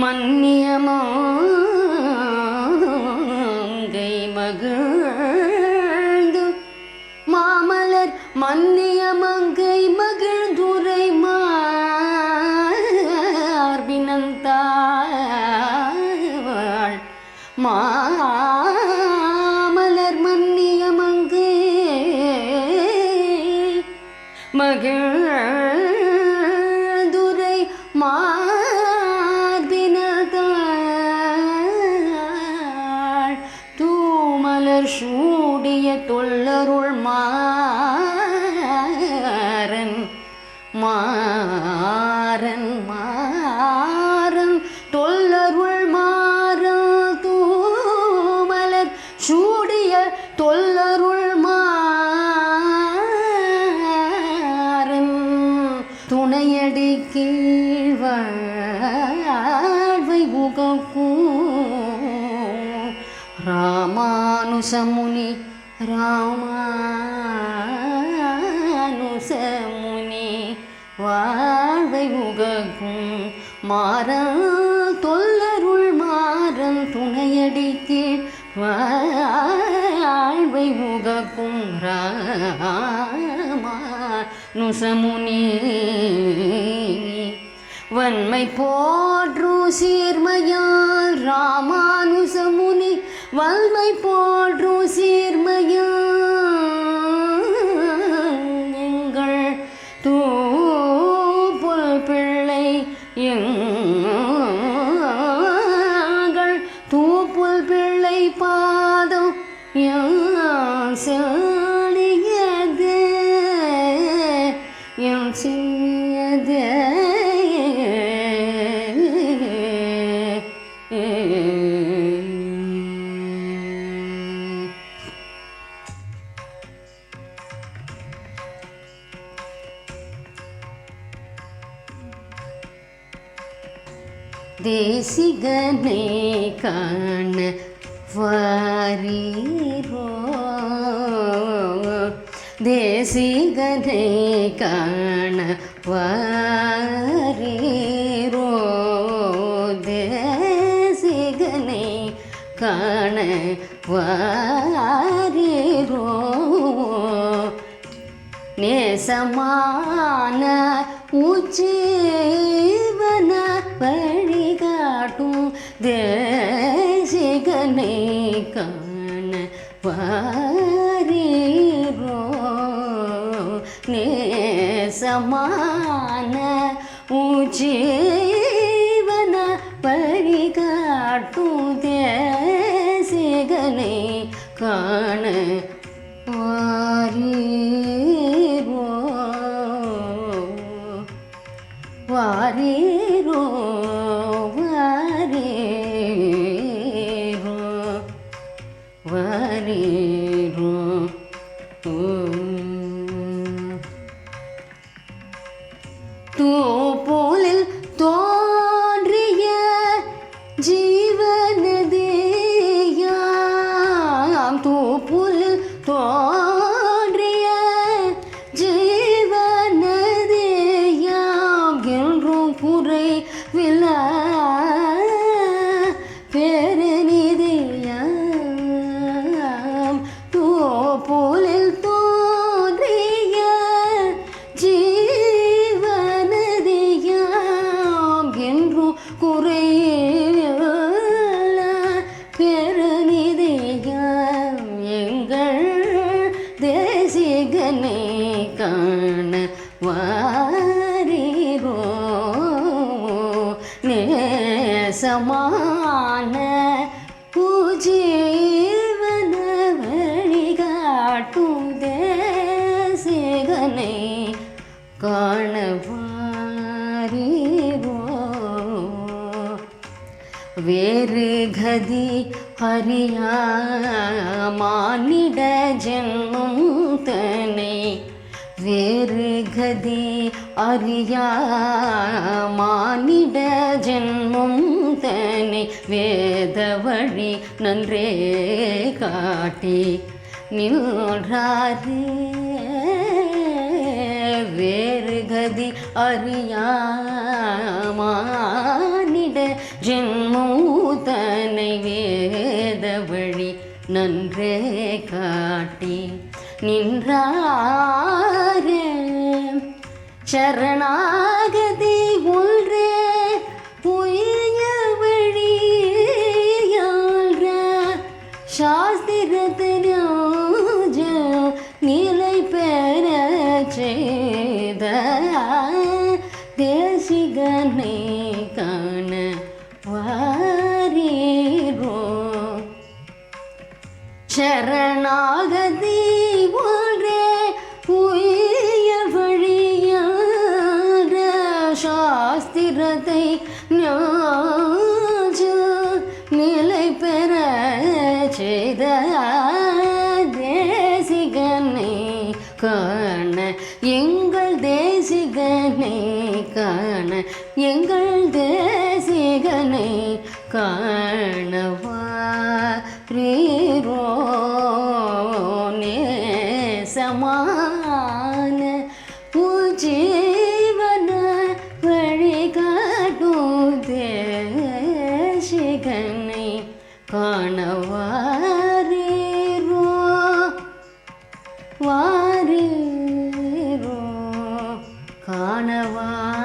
மாமலர் மாறன் மாறன் தொல்லருள் மாறல் தூமலர் சூடிய தொல்லருள் மாறன். துணையடி கீழ்வாழ்வை உகக்கூ ராமானுசமுனி ராமானுசமுனி வாழ்வை உகக்கும் மாறன் தொல்லருள் மாறன் துணையடித்தே வாழ்வை உகக்கும் ராமானுசமுனி வன்மை போற்று சீர்மையால் ராமானுசமுனி வன்மை போற்று சீர் யான் சிறியது தேசிகனை காண வாரீரோ தேசிகனை காண வாரீரோ தேசிகனை காண வாரீரோ நேசமான உஜீவன வழிகாட்டும் தேசிகனை காண வா நேசமான உஜீவன வழிகாட்டும் தேசிகனை காண வாரீரோ. வாரீரோ வாரீரோ. வாரீரோ. 多. கருணிதேகம் எங்கள் தேசிகனை காண வா வேறு கதி அறியாமானிட ஜென்மம் தனை. வேறு கதி அறியாமானிட ஜென்மம் தனை. வேத வழி நன்றே காட்டி நின்றாரு. வேறு கதி அறியாமா நன்றே காட்டி நின்றாரே. சரணா சரணாகதி ஒன்றே உய வழியான சாஸ்திரத்தை ஞாஜ நிலை பெற செய்த தேசிகனை காண எங்கள் தேசிகனை காண எங்கள் தேசிகனை காணவா வானவா